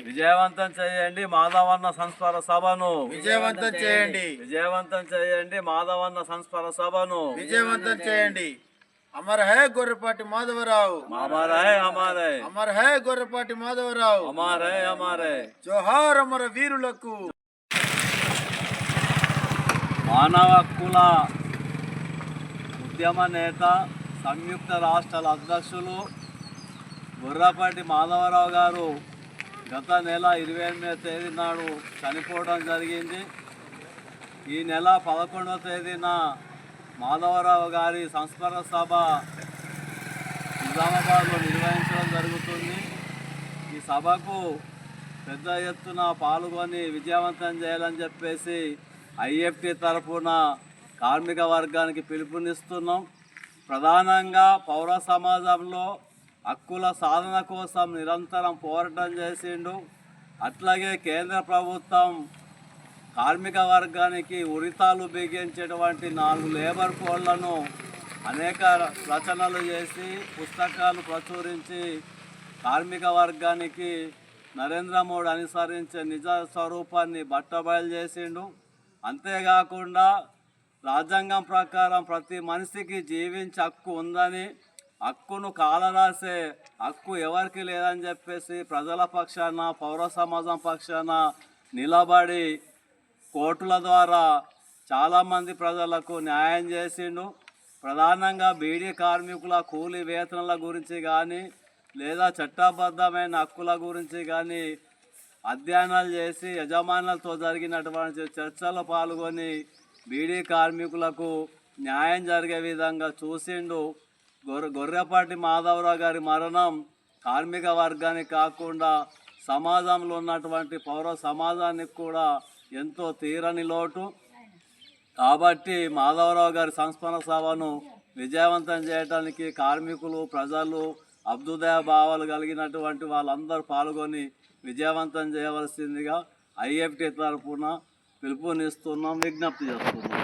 విజయవంతం చేయండి మాధవన్న సంస్మర సభను. విజయవంతం చేయండి. విజయవంతం చేయండి మాధవన్న సంస్మర సభను. విజయవంతం చేయండి. అమర్ హే గొర్రెపాటి మాధవరావు. హమారే హమారే అమర్ హే. గొర్రెపాటి మాధవరావు. హమారే హమారే జోహార్ అమర వీరులకు. మానవ హక్కుల ఉద్యమ నేత సంయుక్త రాష్ట్రాల అధ్యక్షులు గుర్రపాటి మాధవరావు గారు గత నెల ఇరవై ఎనిమిదవ తేదీ నాడు చనిపోవడం జరిగింది. ఈ నెల పదకొండవ తేదీన మాధవరావు గారి సంస్మరణ సభ నిజామాబాద్లో నిర్వహించడం జరుగుతుంది. ఈ సభకు పెద్ద ఎత్తున పాల్గొని విజయవంతం చేయాలని చెప్పేసి ఐఎఫ్టి తరఫున కార్మిక వర్గానికి పిలుపునిస్తున్నాం. ప్రధానంగా పౌర సమాజంలో హక్కుల సాధన కోసం నిరంతరం పోరాటం చేసిండు. అట్లాగే కేంద్ర ప్రభుత్వం కార్మిక వర్గానికి ఉరితాలు బిగించేటువంటి నాలుగు లేబర్ కోడ్లను అనేక రచనలు చేసి పుస్తకాలు ప్రచురించి కార్మిక వర్గానికి నరేంద్ర మోడీ అనుసరించే నిజ స్వరూపాన్ని బట్టబయలు చేసిండు. అంతేకాకుండా రాజ్యాంగం ప్రకారం ప్రతి మనిషికి జీవించే హక్కు ఉందని హక్కును కాలరాసే హక్కు ఎవరికి లేదని చెప్పేసి ప్రజల పక్షాన పౌర సమాజం పక్షాన నిలబడి కోర్టుల ద్వారా చాలామంది ప్రజలకు న్యాయం చేసిండు. ప్రధానంగా బీడీ కార్మికుల కూలి వేతనాల గురించి కానీ లేదా చట్టబద్ధమైన హక్కుల గురించి కానీ అధ్యయనాలు చేసి యజమానులతో జరిగినటువంటి చర్చలో పాల్గొని బీడీ కార్మికులకు న్యాయం జరిగే విధంగా చూసిండు. గొర్రె గొర్రెపాటి మాధవరావు గారి మరణం కార్మిక వర్గానికి కాకుండా సమాజంలో ఉన్నటువంటి పౌర సమాజానికి కూడా ఎంతో తీరని లోటు. కాబట్టి మాధవరావు గారి సంస్మరణ సభను విజయవంతం చేయడానికి కార్మికులు ప్రజలు అభ్యుదయ భావాలు కలిగినటువంటి వాళ్ళందరూ పాల్గొని విజయవంతం చేయవలసిందిగా ఐఎఫ్టీ తరఫున పిలుపునిస్తున్నాం విజ్ఞప్తి చేస్తున్నాం.